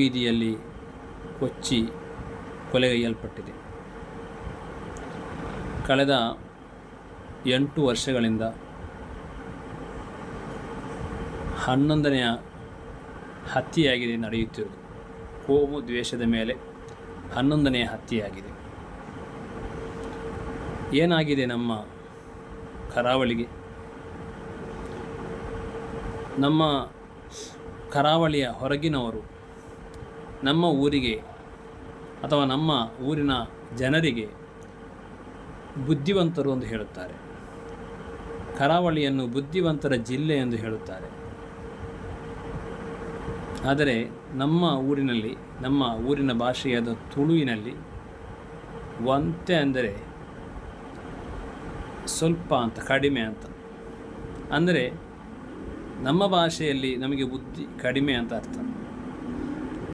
ಬೀದಿಯಲ್ಲಿ ಕೊಚ್ಚಿ ಕೊಲೆಗೈಯಲ್ಪಟ್ಟಿದೆ. ಕಳೆದ ಎಂಟು ವರ್ಷಗಳಿಂದ ಹನ್ನೊಂದನೆಯ ಹತ್ಯೆಯಾಗಿದೆ ನಡೆಯುತ್ತಿರುವುದು. ಕೋಮು ದ್ವೇಷದ ಮೇಲೆ ಹನ್ನೊಂದನೆಯ ಹತ್ಯೆಯಾಗಿದೆ. ಏನಾಗಿದೆ ನಮ್ಮ ಕರಾವಳಿಗೆ? ನಮ್ಮ ಕರಾವಳಿಯ ಹೊರಗಿನವರು ನಮ್ಮ ಊರಿಗೆ ಅಥವಾ ನಮ್ಮ ಊರಿನ ಜನರಿಗೆ ಬುದ್ಧಿವಂತರು ಎಂದು ಹೇಳುತ್ತಾರೆ. ಕರಾವಳಿಯನ್ನು ಬುದ್ಧಿವಂತರ ಜಿಲ್ಲೆ ಎಂದು ಹೇಳುತ್ತಾರೆ. ಆದರೆ ನಮ್ಮ ಊರಿನಲ್ಲಿ, ನಮ್ಮ ಊರಿನ ಭಾಷೆಯಾದ ತುಳುವಿನಲ್ಲಿ ವಂತೆ ಅಂದರೆ ಸ್ವಲ್ಪ ಅಂತ, ಕಡಿಮೆ ಅಂತ. ಅಂದರೆ ನಮ್ಮ ಭಾಷೆಯಲ್ಲಿ ನಮಗೆ ಬುದ್ಧಿ ಕಡಿಮೆ ಅಂತ ಅರ್ಥ.